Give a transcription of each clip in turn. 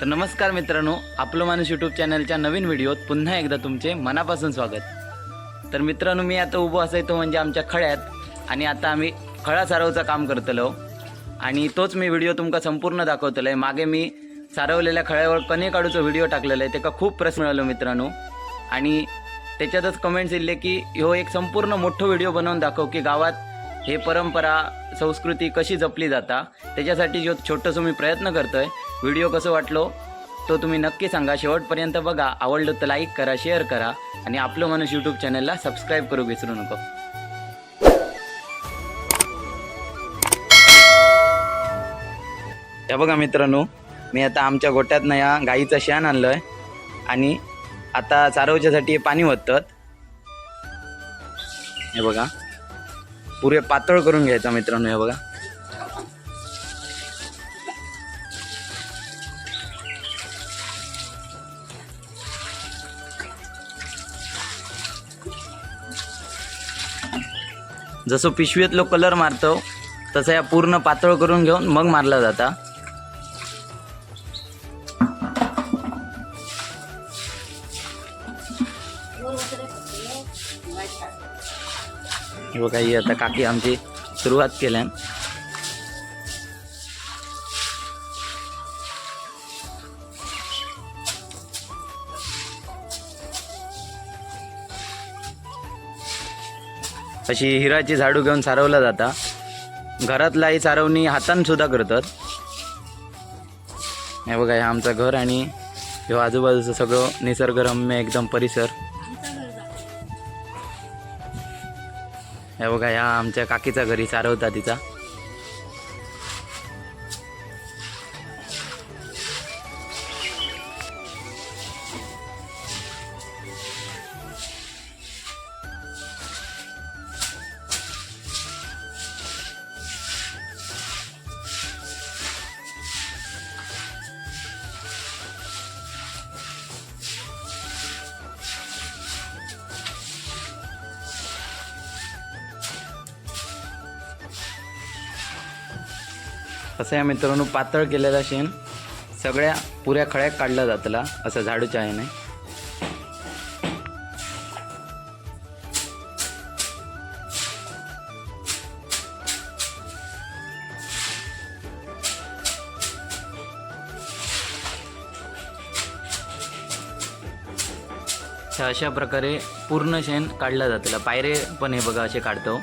तर नमस्कार मित्रांनो आपलं माणूस यूट्यूब चॅनलच्या नवीन व्हिडिओत पुन्हा एकदा तुमचे मनापासून स्वागत. तर मित्रांनो मी आता उभं असायचो म्हणजे आमच्या खळ्यात आणि आता आम्ही खळा सारवचं काम करतलो. आणि तोच मी व्हिडिओ तुमका संपूर्ण दाखवतलो आहे मागे मी सारवलेल्या खळ्यावर कणे काढूचा व्हिडिओ टाकलेला आहे त्याका खूप प्रश्न मिळालो मित्रांनो. आणि त्याच्यातच कमेंट्स येले की ह्यो एक संपूर्ण मोठं व्हिडिओ बनवून दाखव की गावात हे परंपरा संस्कृती कशी जपली जाता त्याच्यासाठी जो छोटंसं मी प्रयत्न करतोय व्हिडिओ कसं वाटलो तो तुम्ही नक्की सांगा. शेवटपर्यंत बघा. आवडलं तर लाईक करा शेअर करा आणि आपलं माणूस यूट्यूब चॅनलला सबस्क्राईब करू विसरू नको. त्या बघा मित्रांनो मी आता आमच्या गोट्यातनं या गाईचं शेण आणलं आहे आणि आता चारवच्यासाठी पाणी ओततात. हे बघा. पुरे पातळ करून घ्यायचा मित्रांनो हे बघा. जसं पिशवीतलो कलर मारतो तसं या पूर्ण पातळ करून घेऊन मग मारला जाता. हे बघा ही आता काकी आमची सुरुवात केल्या. अशी हिराची झाडू घेऊन सारवला जाता. घरातला ही सारवणी हातान सुद्धा करतात. हे बघा हे आमचं घर आणि आजूबाजूचं सगळं निसर्गरम्य एकदम परिसर. हे बघा ह्या आमच्या काकीचा घरी चारवता तिचा. असं या मित्रांनो पातळ केलेला शेण सगळ्या पुऱ्या खळ्यात काढला जातला असं झाडूच्या ह्याने अशा प्रकारे पूर्ण शेण काढला जातला. पायरे पण हे बघा असे काढतो.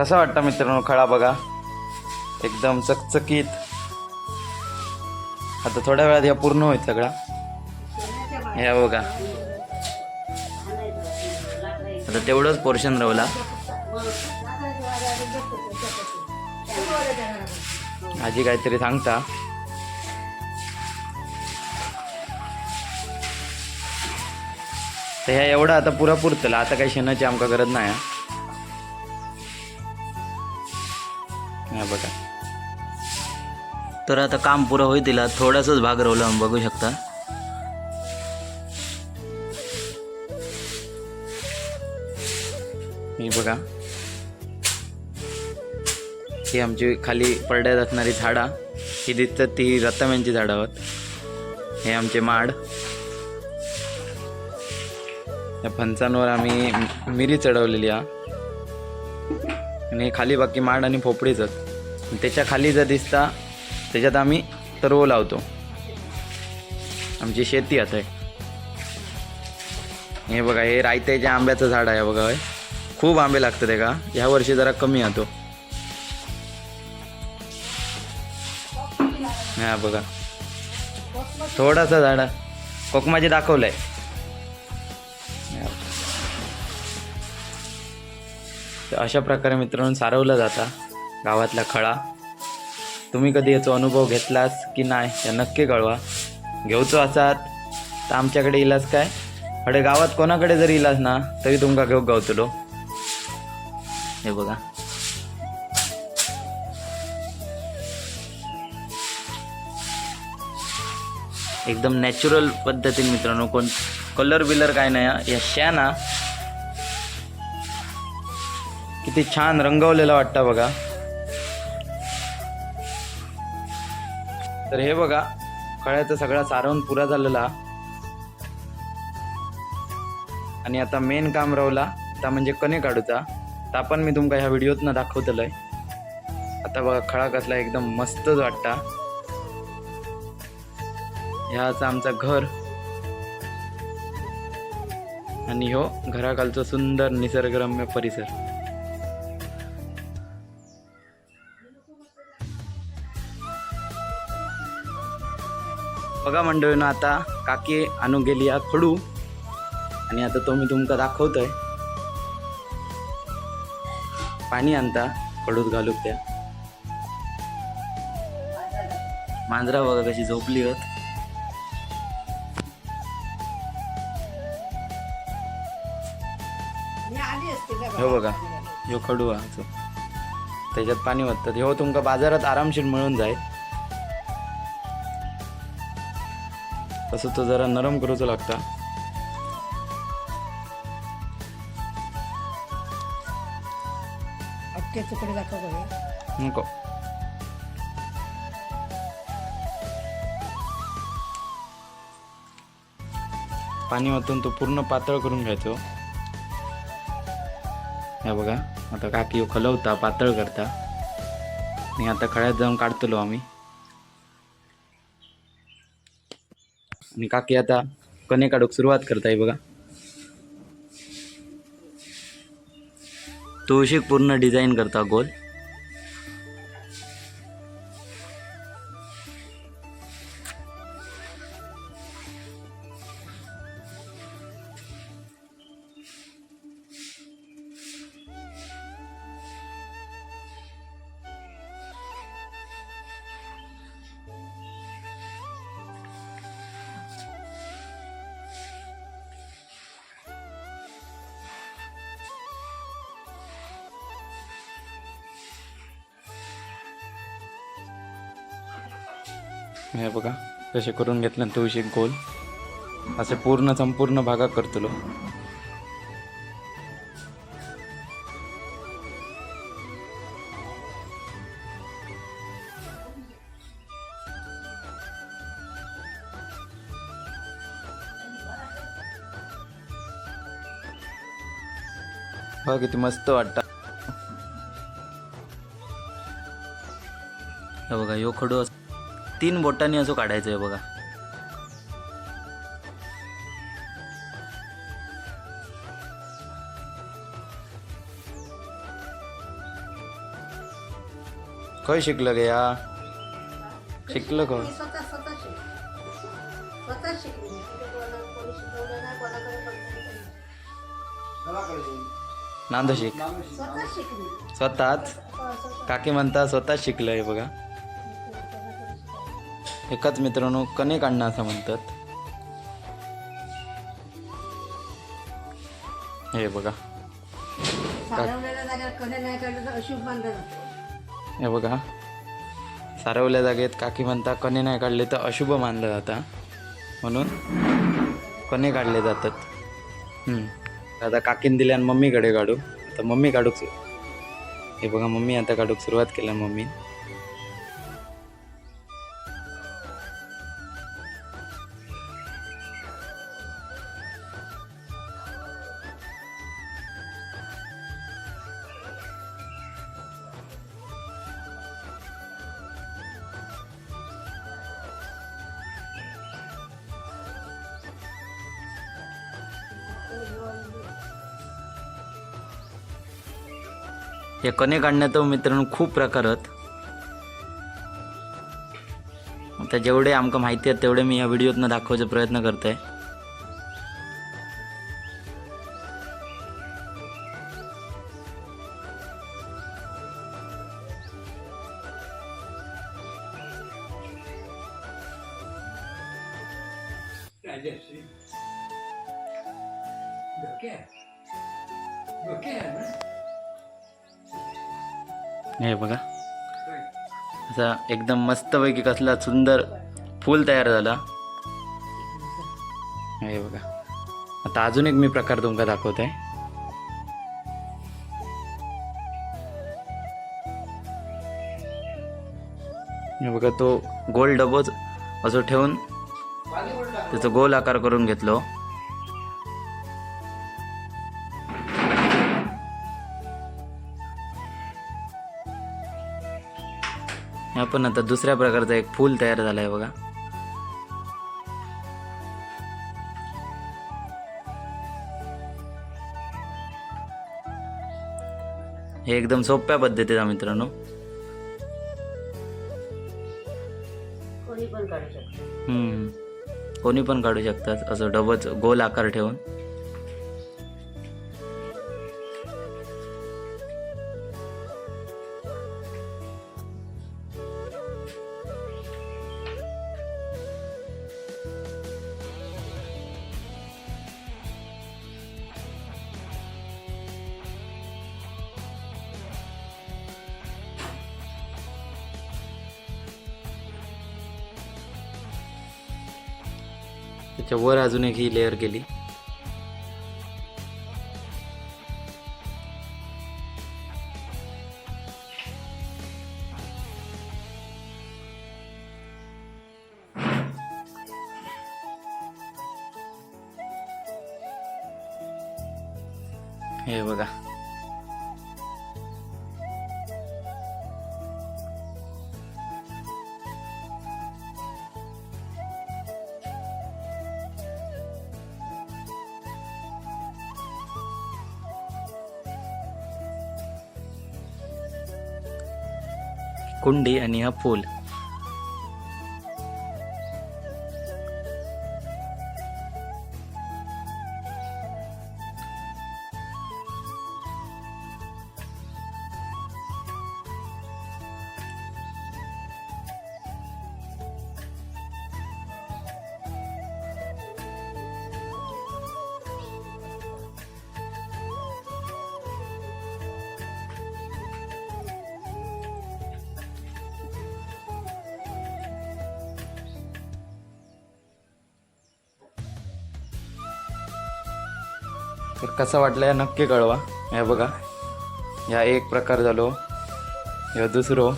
कसा वाटतं मित्रांनो खळा बघा? एकदम चकचकीत. आता थोड्या वेळात ह्या पूर्ण होईल सगळा. ह्या बघा. आता तेवढंच पोर्शन राहिला आजी काहीतरी सांगता. तर ह्या एवढा आता पुरा पुरतला आता काही शेणाची आमका गरज नाही हा. हा बघा. तर आता काम पुरं होई दिला थोडासाच भाग राहिला बघू शकता. ही बघा. ही आमची खाली पडद्यात असणारी झाडा. ही दिसतात ती रताम्यांची झाडं आहोत. हे आमचे माड. या फणसांवर आम्ही मिरी चढवलेली हा आणि खाली बाकी माड आणि पोपडीच आहेत. त्याच्याखाली जर दिसता त्याच्यात आम्ही तरव लावतो. आमची शेती आता आहे. हे बघा हे रायत्याच्या आंब्याचं झाड आहे बघा हे. खूप आंबे लागतात आहे का? ह्या वर्षी जरा कमी येतो. हा बघा. थोडासा झाड. कोकमाचे दाखवलंय. तर अशा प्रकारे मित्रांनो सारवलं जाता. गावातला खळा. तुम्ही कधी याचा अनुभव घेतलास की नाही या नक्की कळवा. घेऊचो असात तर आमच्याकडे इलाज काय? अडे गावात कोणाकडे जरी इलाज ना तरी तुमका घेऊ गावतलो. हे बघा. एकदम नॅचरल पद्धतीने मित्रांनो कोण कलर बिलर काय नाही या शॅना किती छान रंगवलेला वाटतं बघा. तर हे बघा कळ्याचा सगळा सारवून पुरा झालेला. आणि आता मेन काम रावला आता म्हणजे कणे काढूचा. ता पण मी तुमका ह्या व्हिडिओतनं दाखवतलं आहे आता बघा खळा कसला एकदम मस्तच वाटता. ह्याचा आमचा घर. आणि हो घराखालचा सुंदर निसर्गरम्य परिसर. बघा मंडळीनं आता काकी आणून गेली हा खडू. आणि आता तो मी तुमका दाखवतोय. पाणी आणता खडूत घालूक त्या. मांजरा बघा कशी झोपली होत हो बघा ह्यो खडू हा त्याच्यात पाणी वाटतं हो तुमका बाजारात आरामशीर मिळून जाईल. तसं तो जरा नरम करूचो लागता. अख्खे तुकडे दाखव बघा नको. पाणी वाटून तो पूर्ण पातळ करून घ्यायचो. हे बघा आता काकी खलवता पातळ करता. आणि आता खळ्यात जाऊन काढतलो आम्ही. आणि काकी आता कणे काढूक सुरुवात करताय बघा. तुळशीक पूर्ण डिझाईन करता गोल. हे बघा कसे करून घेतलं तुळशी गोल. असे पूर्ण संपूर्ण भागा करतलो बघा किती मस्त वाटतं. बघा यो खडू तीन बोटांनी असं काढायचं आहे बघा. खय शिकलं गे या? शिकलं शिकले. शिकले. नाही. नांद शिक. स्वतः शिकले. स्वतःच? स्वतः. काकी म्हणता स्वतः शिकलंय बघा. कोणाकडे शिकायचं. एकाच मित्रांनो कणे काढणं असं म्हणतात. हे बघा. सारवलेल्या जागेवर कणे नाही काढलं तर अशुभ मानलं जातं. हे बघा. सारवल्या जागेत काकी म्हणता कणे नाही काढले तर अशुभ मानलं जातं. म्हणून कणे काढले जातात. हम्म. आता काकीन दिल्या आणि मम्मीकडे काढू. आता मम्मी काढूक सु- हे बघा मम्मी आता काढूक सुरुवात केल्या मम्मी. या कणे काढण्यात मित्रांनो खूप प्रकार आहेत. आता जेवढे आमक माहिती आहेत तेवढे मी या व्हिडिओतनं दाखवायचा प्रयत्न करत आहे हे बघा. असा एकदम मस्तपैकी कसला सुंदर फूल तयार झाला. हे बघा. आता अजून एक मी प्रकार तुमका दाखवत. आहे हे बघा तो गोल डबोच असं ठेवून त्याचा गोल आकार करून घेतलो. पण आता दुसऱ्या प्रकारचा एक फूल तयार झालाय बघा. हे एकदम सोप्या पद्धतीचा मित्रांनो. कोणी पण काढू शकतो. हम्म. कोणी पण काढू शकतात असं डबच गोल आकार ठेवून. त्याच्या वर अजून एक ही लेअर केली. हे बघा. कुंडी आणि हा फूल. तर कसा वाटला या नक्की कळवा. हे बघा. ह्या एक प्रकार झालो. ह्यो दुसरो.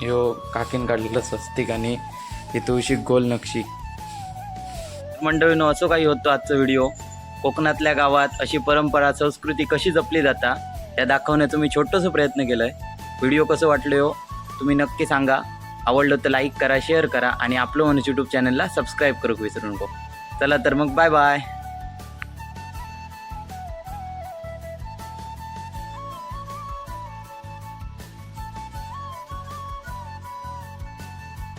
ह्यो काकीन काढलेलं स्वस्तिक आणि ही तुळशी गोल नक्षी. मंडळीनो असो काही होतो आजचा व्हिडिओ. कोकणातल्या गावात अशी परंपरा संस्कृती कशी जपली जाता या दाखवण्याचा मी छोटंसं प्रयत्न केलं आहे व्हिडिओ कसं वाटलं हो तुम्ही नक्की सांगा. आवडलं तर लाईक करा शेअर करा आणि आपलं म्हणून यूट्यूब चॅनलला सबस्क्राईब करू विसरू नको. चला तर मग बाय बाय